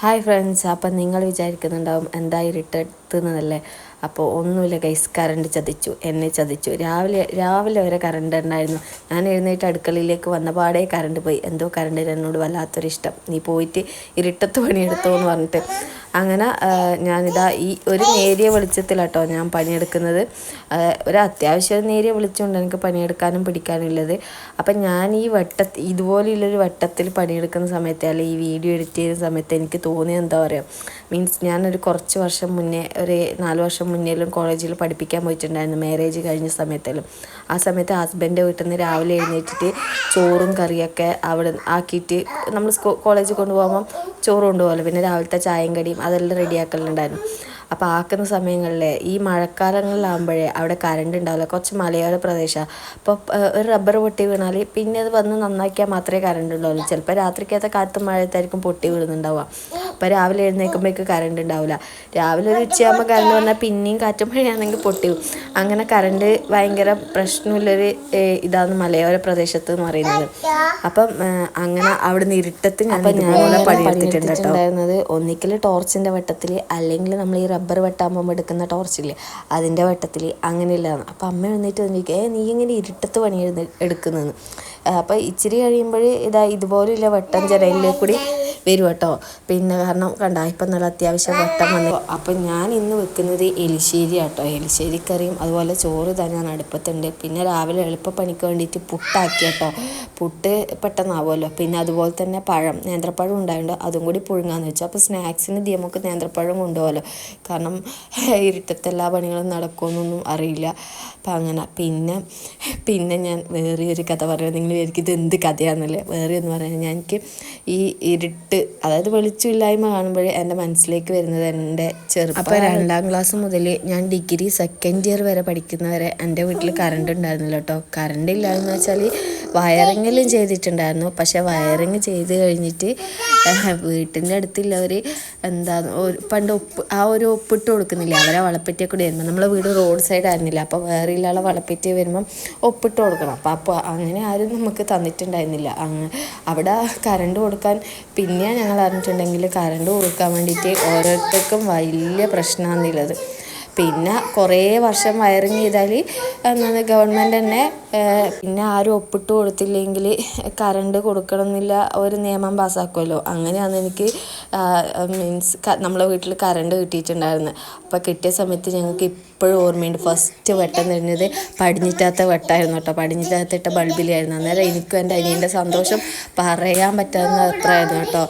Hi friends അപ്പം നിങ്ങൾ വിചാരിക്കുന്നുണ്ടാവും എന്താ ഇരുട്ടെത്തുന്നതല്ലേ അപ്പോൾ ഒന്നുമില്ല ഗൈസ് കറണ്ട് ചതിച്ചു എന്നെ ചതിച്ചു. രാവിലെ രാവിലെ വരെ കറണ്ട് ഉണ്ടായിരുന്നു ഞാൻ എഴുന്നേറ്റ് അടുക്കളയിലേക്ക് വന്ന പാടേ കറണ്ട് പോയി. എന്തോ കറണ്ട് എന്നോട് വല്ലാത്തൊരിഷ്ടം. നീ പോയിട്ട് ഇരുട്ടത്ത് പണിയെടുത്തോ എന്ന് പറഞ്ഞിട്ട്. അങ്ങനെ ഞാനിതാ ഈ ഒരു നേരിയ വെളിച്ചത്തിലാട്ടോ ഞാൻ പണിയെടുക്കുന്നത്. ഒരു അത്യാവശ്യം നേരിയ വെളിച്ചമുണ്ട് എനിക്ക് പണിയെടുക്കാനും പിടിക്കാനും ഉള്ളത്. അപ്പം ഞാൻ ഈ വട്ടത്തിൽ ഇതുപോലെയുള്ളൊരു വട്ടത്തിൽ പണിയെടുക്കുന്ന സമയത്ത് അല്ലെങ്കിൽ ഈ വീഡിയോ എഡിറ്റ് ചെയ്യുന്ന സമയത്ത് എനിക്ക് തോന്നിയത് എന്താ പറയുക? മീൻസ് ഞാനൊരു കുറച്ച് വർഷം മുന്നേ ഒരു നാല് വർഷം മുന്നേലും കോളേജിൽ പഠിപ്പിക്കാൻ പോയിട്ടുണ്ടായിരുന്നു. മാരേജ് കഴിഞ്ഞ സമയത്തെല്ലാം. ആ സമയത്ത് ഹസ്ബൻഡ് വീട്ടിൽ നിന്ന് രാവിലെ എഴുന്നേറ്റിട്ട് ചോറും കറിയൊക്കെ അവിടെ ആക്കിയിട്ട് നമ്മൾ കോളേജിൽ കൊണ്ടുപോകുമ്പം ചോറ് കൊണ്ടുപോകല്ലോ പിന്നെ രാവിലത്തെ ചായയും കടിയും അതെല്ലാം റെഡിയാക്കലുണ്ടായിരുന്നു അപ്പോൾ ആക്കുന്ന സമയങ്ങളിൽ ഈ മഴക്കാലങ്ങളിലാകുമ്പോഴേ അവിടെ കറണ്ട് ഉണ്ടാവില്ല. കുറച്ച് മലയോര പ്രദേശമാണ് അപ്പോൾ ഒരു റബ്ബർ പൊട്ടി വീണാൽ പിന്നെ അത് വന്ന് നന്നാക്കിയാൽ മാത്രമേ കറണ്ട് ഉണ്ടാവുള്ളൂ. ചിലപ്പോൾ രാത്രിക്കത്തെ കാലത്ത് മഴയത്തായിരിക്കും പൊട്ടി വീഴുന്നുണ്ടാവുക. അപ്പോൾ രാവിലെ എഴുന്നേൽക്കുമ്പോഴേക്ക് കറണ്ട് ഉണ്ടാവില്ല. രാവിലെ ഒരു ഉച്ചയാകുമ്പോൾ കറണ്ട് വന്നാൽ പിന്നെയും കാറ്റും മഴയാണെങ്കിൽ പൊട്ടി അങ്ങനെ കറണ്ട് ഭയങ്കര പ്രശ്നമുള്ളൊരു ഇതാണ് മലയോര പ്രദേശത്ത് എന്ന് പറയുന്നത്. അപ്പം അങ്ങനെ അങ്ങനെ അവിടുന്ന് ഇരുട്ടത്ത് ഞാൻ ഇതുപോലെ പണിയെടുത്തിട്ടുണ്ടായിരുന്നത് ഒന്നിക്കൽ ടോർച്ചിന്റെ വട്ടത്തിൽ അല്ലെങ്കിൽ നമ്മൾ ഈ റബ്ബർ വെട്ടാകുമ്പോൾ എടുക്കുന്ന ടോർച്ചില്ലേ അതിന്റെ വെട്ടത്തിൽ അങ്ങനെയില്ലാന്ന് അപ്പം അമ്മ എഴുന്നേറ്റ് വന്നിരിക്കുക ഏ നീ ഇങ്ങനെ ഇരുട്ടത്ത് പണി എടുക്കുന്നതെന്ന് അപ്പോൾ ഇച്ചിരി കഴിയുമ്പോൾ ഇതാ ഇതുപോലെയുള്ള വെട്ടം ചിരയിലേക്കൂടി കൂടി വരും കേട്ടോ. പിന്നെ കാരണം കണ്ട ഇപ്പം നല്ല അത്യാവശ്യം വട്ടം വന്നു. അപ്പം ഞാൻ ഇന്ന് വെക്കുന്നത് എലിശ്ശേരി ആട്ടോ. എലിശ്ശേരി കറിയും അതുപോലെ ചോറ് തന്നെ ഞാൻ അടുപ്പത്തുണ്ട്. പിന്നെ രാവിലെ എളുപ്പപ്പണിക്ക് വേണ്ടിയിട്ട് പുട്ടാക്കി കേട്ടോ. പുട്ട് പെട്ടെന്നാവുമല്ലോ. പിന്നെ അതുപോലെ തന്നെ പഴം നേന്ത്രപ്പഴം ഉണ്ടായതുകൊണ്ട് അതും കൂടി പുഴുങ്ങാന്ന് വെച്ചു. അപ്പോൾ സ്നാക്സിന് നമുക്ക് നേന്ത്രപ്പഴം കൊണ്ടുപോകലോ കാരണം ഇരുട്ടത്തെ എല്ലാ പണികളും നടക്കുമെന്നൊന്നും അറിയില്ല. അപ്പം അങ്ങനെ പിന്നെ പിന്നെ ഞാൻ വേറെ ഒരു കഥ പറയുന്നത് നിങ്ങൾ വിചാരിക്കും ഇത് എന്ത് കഥയാണെന്നല്ലേ വേറെ എന്ന് പറയുന്നത് ഞാൻ എനിക്ക് ഈ ഇരുട്ട് അതായത് വെളിച്ചമില്ലായ്മ കാണുമ്പോഴേ എന്റെ മനസ്സിലേക്ക് വരുന്നത് എന്റെ ചെറുപ്പം അപ്പോൾ രണ്ടാം ക്ലാസ് മുതൽ ഞാൻ ഡിഗ്രി സെക്കൻഡ് ഇയർ വരെ പഠിക്കുന്നവരെ എന്റെ വീട്ടിൽ കറണ്ട് ഉണ്ടായിരുന്നില്ല കേട്ടോ. കറണ്ട് ഇല്ല എന്ന് വെച്ചാൽ വയറിങ്ങെല്ലാം ചെയ്തിട്ടുണ്ടായിരുന്നു. പക്ഷെ വയറിങ് ചെയ്ത് കഴിഞ്ഞിട്ട് വീട്ടിന്റെ അടുത്തുള്ളവർ എന്താ ഒരു പണ്ട് ഒപ്പ് ആ ഒരു ഒപ്പിട്ട് കൊടുക്കുന്നില്ല അവരെ വളപ്പറ്റിയെ കൂടി വരുമ്പോൾ നമ്മളെ വീട് റോഡ് സൈഡ് ആയിരുന്നില്ല. അപ്പോൾ വേറെ ഇല്ലാതെ വളപ്പറ്റി വരുമ്പം ഒപ്പിട്ട് കൊടുക്കണം. അപ്പോൾ അപ്പോൾ അങ്ങനെ ആരും നമുക്ക് തന്നിട്ടുണ്ടായിരുന്നില്ല. അങ്ങ് അവിടെ കറണ്ട് കൊടുക്കാൻ പിന്നെ ഞങ്ങൾ അറിഞ്ഞിട്ടുണ്ടെങ്കിൽ കറണ്ട് കൊടുക്കാൻ വേണ്ടിയിട്ട് ഓരോരുത്തർക്കും വലിയ പ്രശ്നമാണെന്നുള്ളത്. പിന്നെ കുറേ വർഷം വയറിങ് ചെയ്താൽ എന്താണ് ഗവൺമെന്റ് തന്നെ പിന്നെ ആരും ഒപ്പിട്ട് കൊടുത്തില്ലെങ്കിൽ കറണ്ട് കൊടുക്കണം എന്നില്ല ഒരു നിയമം പാസ്സാക്കുമല്ലോ. അങ്ങനെയാണ് എനിക്ക് മീൻസ് നമ്മളെ വീട്ടിൽ കറണ്ട് കിട്ടിയിട്ടുണ്ടായിരുന്നത്. അപ്പോൾ കിട്ടിയ സമയത്ത് ഞങ്ങൾക്ക് ഇപ്പോഴും ഓർമ്മയുണ്ട്. ഫസ്റ്റ് വെട്ടം തരുന്നത് പടിഞ്ഞിറ്റാത്ത വെട്ടമായിരുന്നു കേട്ടോ. പടിഞ്ഞിറ്റാത്തിട്ട ബൾബിലായിരുന്നു. അന്നേരം എനിക്കും എന്റെ അനിയന്റെ സന്തോഷം പറയാൻ പറ്റാവുന്ന അത്രയായിരുന്നു കേട്ടോ.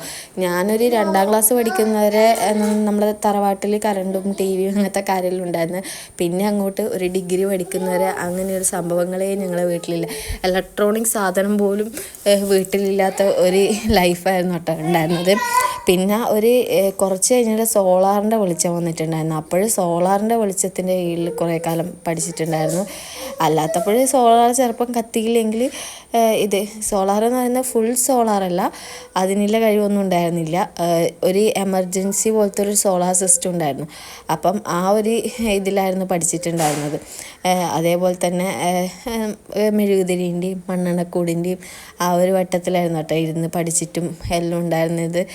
ഞാനൊരു രണ്ടാം ക്ലാസ് പഠിക്കുന്നവരെ നമ്മുടെ തറവാട്ടിൽ കറണ്ടും ടി വിയും അങ്ങനത്തെ കാര്യമെല്ലാം ഉണ്ടായിരുന്നു പിന്നെ അങ്ങോട്ട് ഒരു ഡിഗ്രി പഠിക്കുന്നവരെ അങ്ങനെ ഒരു സംഭവങ്ങളേ ഞങ്ങളെ വീട്ടിലില്ല. ഇലക്ട്രോണിക് സാധനം പോലും വീട്ടിലില്ലാത്ത ഒരു ലൈഫായിരുന്നു കേട്ടോ ഉണ്ടായിരുന്നത്. പിന്നെ ഒരു കുറച്ച് കഴിഞ്ഞിട്ട് സോളാറിന്റെ വെളിച്ചം വന്നിട്ടുണ്ടായിരുന്നു. അപ്പോഴും സോളാറിന്റെ വെളിച്ചത്തിന്റെ കീഴിൽ കുറേ കാലം പഠിച്ചിട്ടുണ്ടായിരുന്നു. അല്ലാത്തപ്പോഴും സോളാർ ചെറുപ്പം കത്തിയില്ലെങ്കിൽ ഇത് സോളാർ എന്ന് പറയുന്നത് ഫുൾ സോളാറല്ല അതിനുള്ള കഴിവൊന്നും ഉണ്ടായിരുന്നില്ല. ഒരു എമർജൻസി പോലത്തെ ഒരു സോളാർ സിസ്റ്റം ഉണ്ടായിരുന്നു. അപ്പം ആ ഒരു ഇതിലായിരുന്നു പഠിച്ചിട്ടുണ്ടായിരുന്നത്. അതേപോലെ തന്നെ മെഴുകുതിരിന്റെയും മണ്ണെണ്ണക്കൂടിന്റെയും ആ ഒരു വട്ടത്തിലായിരുന്നു കേട്ടോ ഇരുന്ന് പഠിച്ചിട്ടും എല്ലാം ഉണ്ടായിരുന്നത്.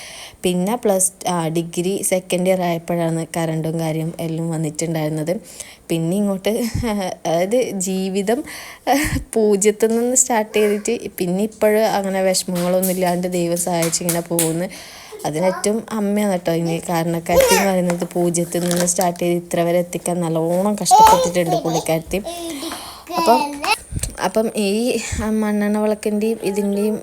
പിന്നെ പ്ലസ് ആ ഡിഗ്രി സെക്കൻഡ് ഇയർ ആയപ്പോഴാണ് കറണ്ടും കാര്യം എല്ലാം വന്നിട്ടുണ്ടായിരുന്നത്. പിന്നെ ഇങ്ങോട്ട് അതായത് ജീവിതം പൂജ്യത്തിൽ നിന്ന് സ്റ്റാർട്ട് ചെയ്തിട്ട് പിന്നെ ഇപ്പോഴും അങ്ങനെ വിഷമങ്ങളൊന്നും ഇല്ലാണ്ട് ദൈവം സഹായിച്ച് ഇങ്ങനെ പോകുന്നു. അതിനേറ്റവും അമ്മയാണ് കേട്ടോ ഇനി കാരണക്കാരത്തി എന്ന് പറയുന്നത്. പൂജ്യത്തിൽ നിന്ന് സ്റ്റാർട്ട് ചെയ്ത് ഇത്ര വരെ എത്തിക്കാൻ നല്ലോണം കഷ്ടപ്പെട്ടിട്ടുണ്ട് പുള്ളിക്കാരത്തി. അപ്പം അപ്പം ഈ മണ്ണെണ്ണ വിളക്കിന്റെയും ഇതിന്റെയും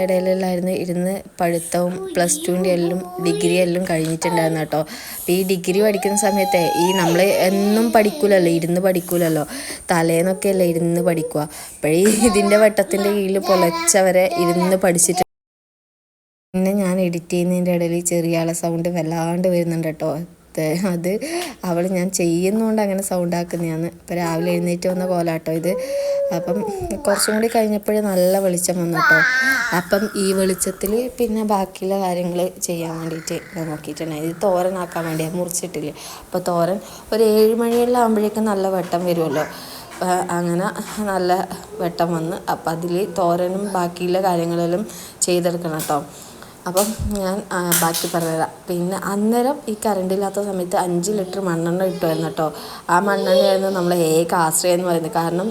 ഇടയിലെല്ലായിരുന്നു ഇരുന്ന് പഠിത്തവും പ്ലസ് ടുവിന്റെ എല്ലാം ഡിഗ്രി എല്ലാം കഴിഞ്ഞിട്ടുണ്ടായിരുന്നു കേട്ടോ. അപ്പോൾ ഈ ഡിഗ്രി പഠിക്കുന്ന സമയത്തെ ഈ നമ്മൾ എന്നും പഠിക്കൂലല്ലോ ഇരുന്ന് പഠിക്കൂലല്ലോ. തലേന്നൊക്കെ അല്ലേ ഇരുന്ന് പഠിക്കുക അപ്പോഴീ ഇതിന്റെ വട്ടത്തിന്റെ കീഴിൽ പൊലച്ചവരെ ഇരുന്ന് പഠിച്ചിട്ട് പിന്നെ ഞാൻ എഡിറ്റ് ചെയ്യുന്നതിന്റെ ഇടയിൽ ചെറിയ ആളെ സൗണ്ട് വല്ലാണ്ട് വരുന്നുണ്ട് കേട്ടോ. അത് അവൾ ഞാൻ ചെയ്യുന്നതുകൊണ്ട് അങ്ങനെ സൗണ്ട് ആക്കുന്നതാണ് ഇപ്പം രാവിലെ എഴുന്നേറ്റ് വന്ന കോലാട്ടോ ഇത്. അപ്പം കുറച്ചും കൂടി കഴിഞ്ഞപ്പോഴേ നല്ല വെളിച്ചം വന്നു കേട്ടോ അപ്പം ഈ വെളിച്ചത്തിൽ പിന്നെ ബാക്കിയുള്ള കാര്യങ്ങൾ ചെയ്യാൻ വേണ്ടിയിട്ട് ഞാൻ നോക്കിയിട്ടുണ്ടായി ഇത് തോരനാക്കാൻ വേണ്ടിയാണ് മുറിച്ചിട്ടില്ലേ. അപ്പോൾ തോരൻ ഒരു ഏഴ് മണിയെല്ലാം നല്ല വെട്ടം വരുമല്ലോ അങ്ങനെ നല്ല വെട്ടം വന്ന് അപ്പം അതിൽ തോരനും ബാക്കിയുള്ള കാര്യങ്ങളെല്ലാം ചെയ്തെടുക്കണം കേട്ടോ അപ്പം ഞാൻ ബാക്കി പറഞ്ഞുതരാം. പിന്നെ അന്നേരം ഈ കറണ്ട് ഇല്ലാത്ത സമയത്ത് അഞ്ച് ലിറ്റർ മണ്ണെണ്ണ കിട്ടുമായിരുന്നു കേട്ടോ. ആ മണ്ണെണ്ണയായിരുന്നു നമ്മളെ ഏക ആശ്രയം എന്ന് പറയുന്നത്. കാരണം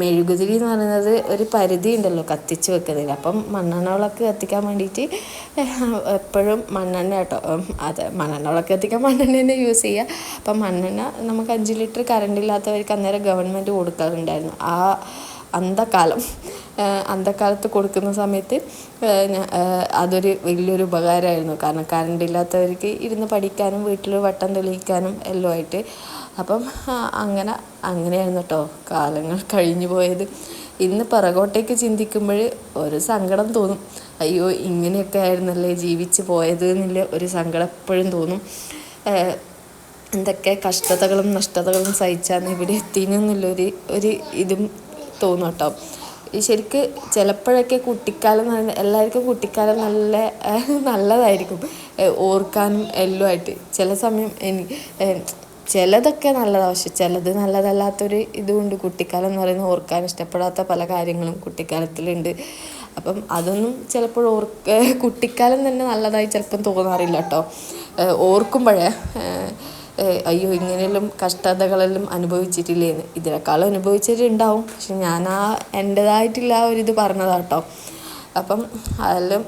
മെഴുകുതിരി എന്ന് പറയുന്നത് ഒരു പരിധി ഉണ്ടല്ലോ കത്തിച്ച് വെക്കുന്നതിന്. അപ്പം മണ്ണെണ്ണ വിളക്ക് കത്തിക്കാൻ വേണ്ടിയിട്ട് എപ്പോഴും മണ്ണെണ്ണ കേട്ടോ. അതെ മണ്ണെണ്ണ വിളക്ക് കത്തിക്കാൻ മണ്ണെണ്ണ തന്നെ യൂസ് ചെയ്യുക അപ്പം മണ്ണെണ്ണ നമുക്ക് അഞ്ച് ലിറ്റർ കറണ്ട് ഇല്ലാത്തവർക്ക് അന്നേരം ഗവൺമെന്റ് കൊടുക്കാറുണ്ടായിരുന്നു. ആ അന്ധക്കാലം ഏഹ് അന്ധക്കാലത്ത് കൊടുക്കുന്ന സമയത്ത് അതൊരു വലിയൊരു ഉപകാരമായിരുന്നു. കാരണം കറണ്ട് ഇല്ലാത്തവർക്ക് ഇരുന്ന് പഠിക്കാനും വീട്ടിൽ വട്ടം തെളിയിക്കാനും എല്ലാം ആയിട്ട്. അപ്പം അങ്ങനെ അങ്ങനെയായിരുന്നു കേട്ടോ കാലങ്ങൾ കഴിഞ്ഞു പോയത്. ഇന്ന് പിറകോട്ടേക്ക് ചിന്തിക്കുമ്പോൾ ഒരു സങ്കടം തോന്നും. അയ്യോ ഇങ്ങനെയൊക്കെ ആയിരുന്നല്ലേ ജീവിച്ച് പോയത് എന്നുള്ള ഒരു സങ്കടം എപ്പോഴും തോന്നും. എന്തൊക്കെ കഷ്ടതകളും നഷ്ടതകളും സഹിച്ചാണ് ഇവിടെ എത്തിയെന്നുള്ളൊരു ഒരു ഇതും തോന്നും കേട്ടോ ശരിക്ക് ചിലപ്പോഴൊക്കെ കുട്ടിക്കാലം പറയുന്നത് എല്ലാവർക്കും കുട്ടിക്കാലം നല്ല നല്ലതായിരിക്കും. ഓർക്കാനും എല്ലാം ആയിട്ട് ചില സമയം ഏഹ് ചിലതൊക്കെ നല്ലതാണ് പക്ഷെ ചിലത് നല്ലതല്ലാത്തൊരു ഇതുകൊണ്ട് കുട്ടിക്കാലം എന്ന് പറയുന്നത് ഓർക്കാൻ ഇഷ്ടപ്പെടാത്ത പല കാര്യങ്ങളും കുട്ടിക്കാലത്തിലുണ്ട്. അപ്പം അതൊന്നും ചിലപ്പോൾ ഓർക്ക് കുട്ടിക്കാലം തന്നെ നല്ലതായി ചിലപ്പം തോന്നാറില്ല കേട്ടോ. ഓർക്കുമ്പോഴേ അയ്യോ ഇങ്ങനെയെല്ലാം കഷ്ടതകളെല്ലാം അനുഭവിച്ചിട്ടില്ലേന്ന്. ഇതിനേക്കാളും അനുഭവിച്ചിട്ടുണ്ടാവും. പക്ഷെ ഞാൻ ആ എന്റെതായിട്ടില്ല ആ ഒരിത് പറഞ്ഞതാണ് കേട്ടോ അപ്പം അതെല്ലാം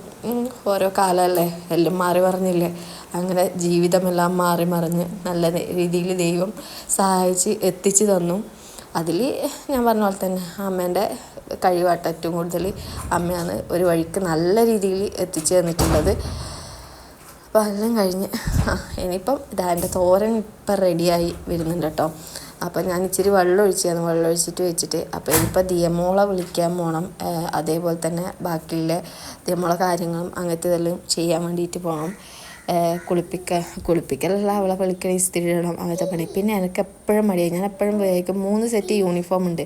ഓരോ കാലമല്ലേ? എല്ലാം മാറി മറിഞ്ഞില്ലേ? അങ്ങനെ ജീവിതമെല്ലാം മാറി മറിഞ്ഞ് നല്ല രീതിയിൽ ദൈവം സഹായിച്ച് എത്തിച്ചു തന്നു. അതിൽ ഞാൻ പറഞ്ഞ പോലെ തന്നെ അമ്മേന്റെ കഴിവാട്ട ഏറ്റവും കൂടുതൽ അമ്മയാണ് ഒരു വഴിക്ക് നല്ല രീതിയിൽ എത്തിച്ചു തന്നിട്ടുള്ളത്. അപ്പോൾ അതെല്ലാം കഴിഞ്ഞ് ഇനിയിപ്പം ഇതാ എന്റെ തോരൻ ഇപ്പം റെഡിയായി വരുന്നുണ്ട് കേട്ടോ. അപ്പം ഞാൻ ഇച്ചിരി വെള്ളം ഒഴിച്ചായിരുന്നു. വെള്ളം ഒഴിച്ചിട്ട് വെച്ചിട്ട് അപ്പോൾ ഇനിയിപ്പോൾ ദിയമോളെ വിളിക്കാൻ പോകണം അതേപോലെ തന്നെ ബാക്കിയുള്ള ദിയമോളെ കാര്യങ്ങളും അങ്ങനത്തെ ഇതെല്ലാം ചെയ്യാൻ വേണ്ടിയിട്ട് പോകണം കുളിപ്പിക്ക കുളിപ്പിക്കലല്ല അവളെ വിളിക്കണ ഇസ്തിരിയിടണം അങ്ങനത്തെ പണി. പിന്നെ എനിക്ക് എപ്പോഴും മടിയായി ഞാൻ എപ്പോഴും വേഗം മൂന്ന് സെറ്റ് യൂണിഫോം ഉണ്ട്.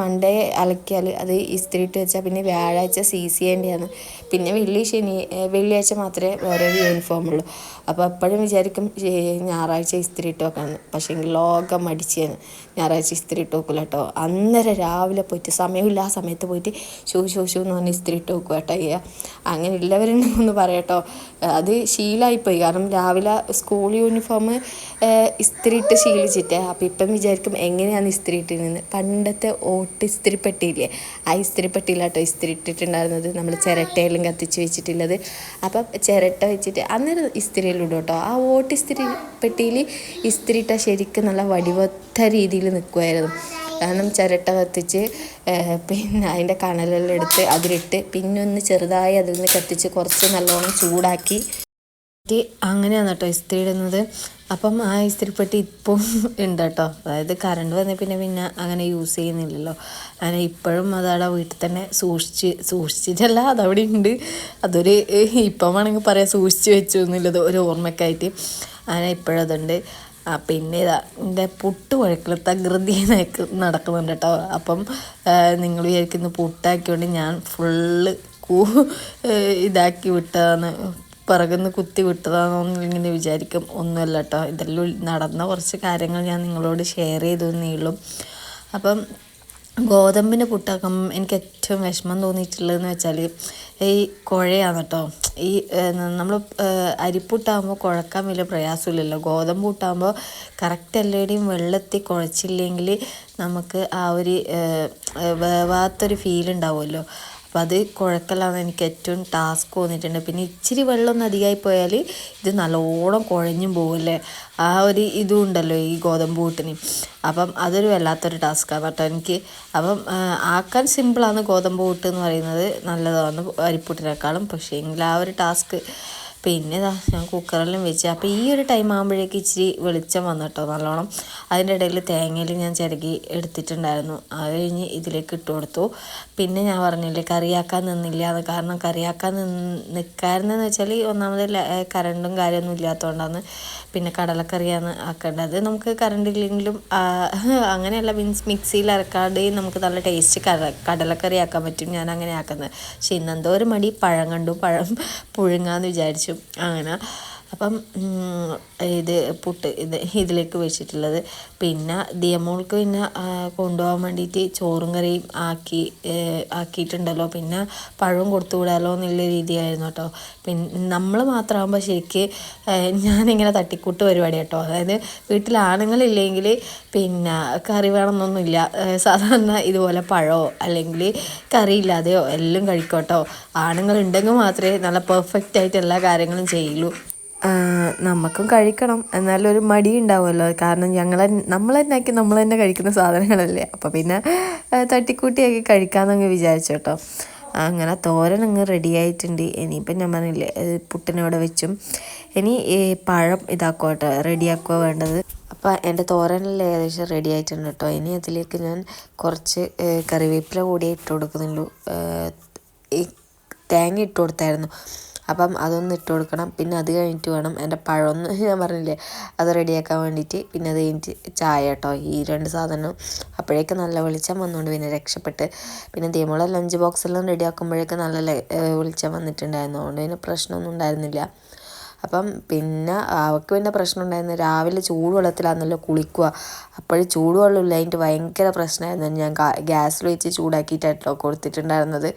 മൺഡേ അലക്കിയാൽ അത് ഇസ്തിരി ഇട്ട് വെച്ചാൽ പിന്നെ വ്യാഴാഴ്ച സി സി ചെയ്യേണ്ടിയാണ് പിന്നെ വെള്ളി ശനി വെള്ളിയാഴ്ച മാത്രമേ വേറെ യൂണിഫോം ഉള്ളൂ. അപ്പോൾ എപ്പോഴും വിചാരിക്കും ഞായറാഴ്ച ഇസ്തിരി ഇട്ട് വെക്കാമെന്ന് പക്ഷേ ലോകം മടിച്ചാണ്. ഞായറാഴ്ച ഇസ്തിരി ഇട്ട് വെക്കില്ല കേട്ടോ. അന്നേരം രാവിലെ പോയിട്ട് സമയമില്ല ആ സമയത്ത് പോയിട്ട് ഷൂ ഷൂ ഷൂ എന്ന് പറഞ്ഞ് ഇസ്തിരി ഇട്ട് വെക്കുക കേട്ടോ അയ്യ അങ്ങനെ ഉള്ളവരുണ്ടെന്ന് പറയാട്ടോ. അത് ശീലമായിപ്പോയി കാരണം രാവിലെ സ്കൂൾ യൂണിഫോം ഇസ്തിരി ഇട്ട് ശീലിച്ചിട്ടേ. അപ്പം ഇപ്പം വിചാരിക്കും എങ്ങനെയാണ് ഇസ്തിരി ഇട്ടിരുന്നത് പണ്ടത്തെ ഓട്ട് ഇസ്തിരി പെട്ടിയില്ലേ ആ ഇസ്തിരി പെട്ടിയിലാട്ടോ ഇസ്തിരി ഇട്ടിട്ടുണ്ടായിരുന്നത് നമ്മൾ ചിരട്ടയെല്ലാം കത്തിച്ച് വെച്ചിട്ടുള്ളത്. അപ്പം ചിരട്ട വെച്ചിട്ട് അന്നേരം ഇസ്തിരിയിലിടും കേട്ടോ ആ ഓട്ട് ഇസ്തിരി പെട്ടിയിൽ ഇസ്തിരി ഇട്ടാൽ ശരിക്കും നല്ല വടിവത്ത രീതിയിൽ നിൽക്കുമായിരുന്നു കാരണം ചിരട്ട കത്തിച്ച് പിന്നെ അതിന്റെ കണലെല്ലാം എടുത്ത് അതിലിട്ട് പിന്നെ ഒന്ന് ചെറുതായി അതിൽ നിന്ന് കത്തിച്ച് കുറച്ച് നല്ലോണം ചൂടാക്കി അങ്ങനെയാണ് കേട്ടോ ഇസ്തിരി ഇടുന്നത്. അപ്പം ആ ഇസ്തിരിപ്പെട്ടി ഇപ്പം ഉണ്ട് കേട്ടോ അതായത് കറണ്ട് വന്ന പിന്നെ പിന്നെ അങ്ങനെ യൂസ് ചെയ്യുന്നില്ലല്ലോ. അങ്ങനെ ഇപ്പോഴും അതവിടെ വീട്ടിൽ തന്നെ സൂക്ഷിച്ച് സൂക്ഷിച്ചിട്ടല്ല അതവിടെ ഉണ്ട് അതൊരു ഇപ്പം വേണമെങ്കിൽ പറയാം സൂക്ഷിച്ച് വെച്ചു എന്നുള്ളത് ഒരു ഓർമ്മയ്ക്കായിട്ട് അങ്ങനെ ഇപ്പോഴതുണ്ട് ആ പിന്നെ ഇതാ എന്റെ പുട്ട് വഴക്കിൽ തകൃതി നടക്കുന്നുണ്ട് കേട്ടോ അപ്പം നിങ്ങൾ വിചാരിക്കുന്ന പുട്ടാക്കിയോണ്ട് ഞാൻ ഫുള്ള് കൂ ഇതാക്കി വിട്ടതാണ്. പിറകുന്ന് കുത്തി വിട്ടതാണെന്ന് ഇങ്ങനെ വിചാരിക്കും. ഒന്നുമല്ല കേട്ടോ ഇതെല്ലാം നടന്ന കുറച്ച് കാര്യങ്ങൾ ഞാൻ നിങ്ങളോട് ഷെയർ ചെയ്തു എന്നേ അപ്പം ഗോതമ്പിന്റെ പുട്ടാക്കം എനിക്ക് ഏറ്റവും വിഷമം തോന്നിയിട്ടുള്ളതെന്ന് വെച്ചാൽ ഈ കുഴയാണ് കേട്ടോ ഈ നമ്മൾ അരിപ്പുട്ടാകുമ്പോൾ കുഴക്കാൻ വലിയ പ്രയാസമില്ലല്ലോ. ഗോതമ്പ് പുട്ടാകുമ്പോൾ കറക്റ്റ് എല്ലാവരുടെയും വെള്ളത്തിൽ കുഴച്ചില്ലെങ്കിൽ നമുക്ക് ആ ഒരു വേവാത്തൊരു ഫീൽ ഉണ്ടാവുമല്ലോ. അപ്പം അത് കുഴക്കലാണ് എനിക്ക് ഏറ്റവും ടാസ്ക് തോന്നിയിട്ടുണ്ട്. പിന്നെ ഇച്ചിരി വെള്ളം ഒന്ന് അധികമായി പോയാൽ ഇത് നല്ലോണം കുഴഞ്ഞും പോകുമല്ലേ ആ ഒരു ഇതും ഉണ്ടല്ലോ ഈ ഗോതമ്പ് കൂട്ടിന് അപ്പം അതൊരു വല്ലാത്തൊരു ടാസ്ക്കാണ് കേട്ടോ എനിക്ക്. അപ്പം ആക്കാൻ സിമ്പിളാണ് ഗോതമ്പ് കൂട്ട് എന്ന് പറയുന്നത് നല്ലതാണ്. അരിപ്പൂട്ടിനേക്കാളും പക്ഷേ എങ്കിൽ ആ ഒരു ടാസ്ക് പിന്നെ ഞാൻ കുക്കറെല്ലാം വെച്ച് അപ്പോൾ ഈ ഒരു ടൈം ആകുമ്പോഴേക്ക് ഇച്ചിരി വെളിച്ചം വന്നു കേട്ടോ നല്ലോണം. അതിന്റെ ഇടയിൽ തേങ്ങയിൽ ഞാൻ ചിരകി എടുത്തിട്ടുണ്ടായിരുന്നു. അത് കഴിഞ്ഞ് ഇതിലേക്ക് ഇട്ട് കൊടുത്തു. പിന്നെ ഞാൻ പറഞ്ഞില്ലേ കറിയാക്കാൻ നിന്നില്ല അത് കാരണം കറിയാക്കാൻ നിന്ന് നിൽക്കാറുണ്ടെന്ന് വെച്ചാൽ ഒന്നാമത് കറണ്ടും കാര്യമൊന്നും ഇല്ലാത്തതുകൊണ്ടാണ് പിന്നെ കടലക്കറിയാണ് ആക്കേണ്ടത്. നമുക്ക് കറണ്ട് ഇല്ലെങ്കിലും അങ്ങനെയല്ല മീൻസ് മിക്സിയിൽ അരക്കാണ്ട് നമുക്ക് നല്ല ടേസ്റ്റ് കട കടലക്കറി ആക്കാൻ പറ്റും ഞാൻ അങ്ങനെ ആക്കുന്നത് പക്ഷെ ഇന്നെന്തോ ഒരു മടി. പഴം കണ്ടു. പഴം പുഴുങ്ങാന്ന് വിചാരിച്ചു. അങ്ങനെ. അപ്പം ഇത് പുട്ട് ഇത് ഇതിലേക്ക് വെച്ചിട്ടുള്ളത്. പിന്നെ ദിയമോൾക്ക് പിന്നെ കൊണ്ടുപോകാൻ വേണ്ടിയിട്ട് ചോറും കറിയും ആക്കി ആക്കിയിട്ടുണ്ടല്ലോ. പിന്നെ പഴവും കൊടുത്തു വിടാലോ എന്നുള്ള രീതിയായിരുന്നു കേട്ടോ. പിന്നെ നമ്മൾ മാത്രമാകുമ്പോൾ ശരിക്ക് ഞാനിങ്ങനെ തട്ടിക്കൂട്ട് പരിപാടി കേട്ടോ. അതായത് വീട്ടിൽ ആണുങ്ങളില്ലെങ്കിൽ പിന്നെ കറി വേണമെന്നൊന്നുമില്ല. സാധാരണ ഇതുപോലെ പഴമോ അല്ലെങ്കിൽ കറി ഇല്ലാതെയോ എല്ലാം കഴിക്കോട്ടോ ആണുങ്ങളുണ്ടെങ്കിൽ മാത്രമേ നല്ല പെർഫെക്റ്റ് ആയിട്ട് എല്ലാ കാര്യങ്ങളും ചെയ്യുള്ളൂ. നമുക്കും കഴിക്കണം. എന്നാലും ഒരു മടി ഉണ്ടാവുമല്ലോ കാരണം ഞങ്ങൾ നമ്മൾ തന്നെ ആക്കി നമ്മൾ തന്നെ കഴിക്കുന്ന സാധനങ്ങളല്ലേ. അപ്പോൾ പിന്നെ തട്ടിക്കൂട്ടിയാക്കി കഴിക്കാമെന്നങ്ങ് വിചാരിച്ചു കേട്ടോ. അങ്ങനെ തോരൻ അങ്ങ് റെഡി ആയിട്ടുണ്ട് ഇനിയിപ്പം ഞാൻ പറഞ്ഞില്ലേ പുട്ടിനോടെ വെച്ചും. ഇനി പഴം ഇതാക്കുക കേട്ടോ റെഡിയാക്കുക വേണ്ടത്. അപ്പോൾ എന്റെ തോരനെല്ലാം ഏകദേശം റെഡി ആയിട്ടുണ്ട് കേട്ടോ. ഇനി അതിലേക്ക് ഞാൻ കുറച്ച് കറിവേപ്പില കൂടി ഇട്ട് കൊടുക്കുന്നുള്ളൂ. തേങ്ങ ഇട്ട് കൊടുത്തായിരുന്നു. അപ്പം അതൊന്ന് ഇട്ട് കൊടുക്കണം. പിന്നെ അത് കഴിഞ്ഞിട്ട് വേണം എന്റെ പഴമൊന്ന് ഞാൻ പറഞ്ഞില്ലേ അത് റെഡിയാക്കാൻ വേണ്ടിയിട്ട്. പിന്നെ അത് കഴിഞ്ഞിട്ട് ചായ കേട്ടോ. ഈ രണ്ട് സാധനവും അപ്പോഴേക്ക് നല്ല വെളിച്ചം വന്നുകൊണ്ട് പിന്നെ രക്ഷപ്പെട്ട് പിന്നെ ദീമോളെ ലഞ്ച് ബോക്സെല്ലാം റെഡിയാക്കുമ്പോഴേക്ക് നല്ല വെളിച്ചം വന്നിട്ടുണ്ടായിരുന്നു. അതുകൊണ്ട് പിന്നെ പ്രശ്നമൊന്നും ഉണ്ടായിരുന്നില്ല. അപ്പം പിന്നെ അവൾക്ക് പിന്നെ പ്രശ്നം ഉണ്ടായിരുന്നു. രാവിലെ ചൂടുവെള്ളത്തിലാണല്ലോ കുളിക്കുക. അപ്പോൾ ചൂടുവെള്ളം ഇല്ല അതിന്റെ ഭയങ്കര പ്രശ്നമായിരുന്നു. ഞാൻ ഗ്യാസിൽ വെച്ച് ചൂടാക്കിയിട്ടായിട്ടോ കൊടുത്തിട്ടുണ്ടായിരുന്നത്.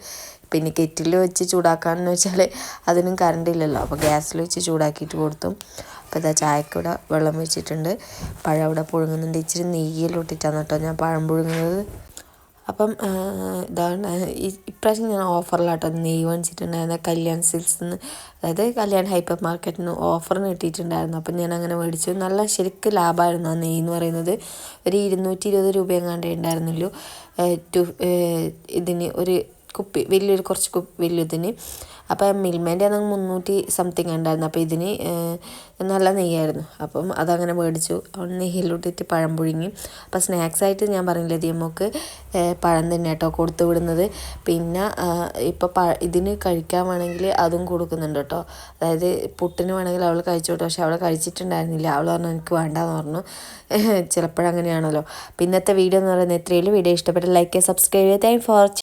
പിന്നെ കെറ്റിൽ വെച്ച് ചൂടാക്കാമെന്ന് വെച്ചാൽ അതിനും കറണ്ട് ഇല്ലല്ലോ. അപ്പോൾ ഗ്യാസിൽ വെച്ച് ചൂടാക്കിയിട്ട് കൊടുത്തു. അപ്പോൾ ഇതാ ചായക്കൂടെ വെള്ളം വെച്ചിട്ടുണ്ട്. പഴം അവിടെ പുഴുങ്ങുന്നുണ്ട്. ഇച്ചിരി നെയ്യെല്ലാം ഇട്ടിട്ടാണ് കേട്ടോ ഞാൻ പഴം പുഴുങ്ങുന്നത്. അപ്പം ഇതാണ്. ഇപ്രാവശ്യം ഞാൻ ഓഫറിലാട്ടോ നെയ്യ് വാങ്ങിച്ചിട്ടുണ്ടായിരുന്ന. കല്യാൺ സിൽക്സ് നിന്ന് അതായത് കല്യാൺ ഹൈപ്പർ മാർക്കറ്റിൽ നിന്ന് ഓഫറിന് കിട്ടിയിട്ടുണ്ടായിരുന്നു. അപ്പം ഞാൻ അങ്ങനെ മേടിച്ചു. നല്ല ശരിക്ക് ലാഭമായിരുന്നു ആ നെയ്യ് എന്ന് പറയുന്നത്. ഒരു ഇരുന്നൂറ്റി ഇരുപത് രൂപയെങ്ങാണ്ടേ ഉണ്ടായിരുന്നുള്ളൂ. ടു ഇതിന് ഒരു കുപ്പി വലിയൊരു കുറച്ച് കുപ്പി വലിയതിന് അപ്പം മിൽമേന്റെ ആണെങ്കിൽ മുന്നൂറ്റി സംതിങ് ഉണ്ടായിരുന്നു അപ്പോൾ ഇതിന് നല്ല നെയ്യായിരുന്നു. അപ്പം അതങ്ങനെ മേടിച്ചു. അവിടെ നെയ്യിലോട്ടിട്ട് പഴം പുഴുങ്ങി. അപ്പോൾ സ്നാക്സ് ആയിട്ട് ഞാൻ പറഞ്ഞില്ലേ ദിയമ്മക്ക് പഴം തന്നെ കേട്ടോ കൊടുത്തു വിടുന്നത്. പിന്നെ ഇപ്പോൾ പ ഇതിന് കഴിക്കാൻ വേണമെങ്കിൽ അതും കൊടുക്കുന്നുണ്ട് കേട്ടോ അതായത് പുട്ടിന് വേണമെങ്കിൽ അവൾ കഴിച്ചു കേട്ടോ പക്ഷെ അവൾ കഴിച്ചിട്ടുണ്ടായിരുന്നില്ല. അവൾ പറഞ്ഞു എനിക്ക് വേണ്ടാന്ന് പറഞ്ഞു. ചിലപ്പോഴങ്ങനെയാണല്ലോ. പിന്നത്തെ വീഡിയോ എന്ന് പറയുന്നത് എത്രയും വീഡിയോ ഇഷ്ടപ്പെട്ട ലൈക്ക് സബ്സ്ക്രൈബ് ചെയ്യുക താങ്ക് ഫോർ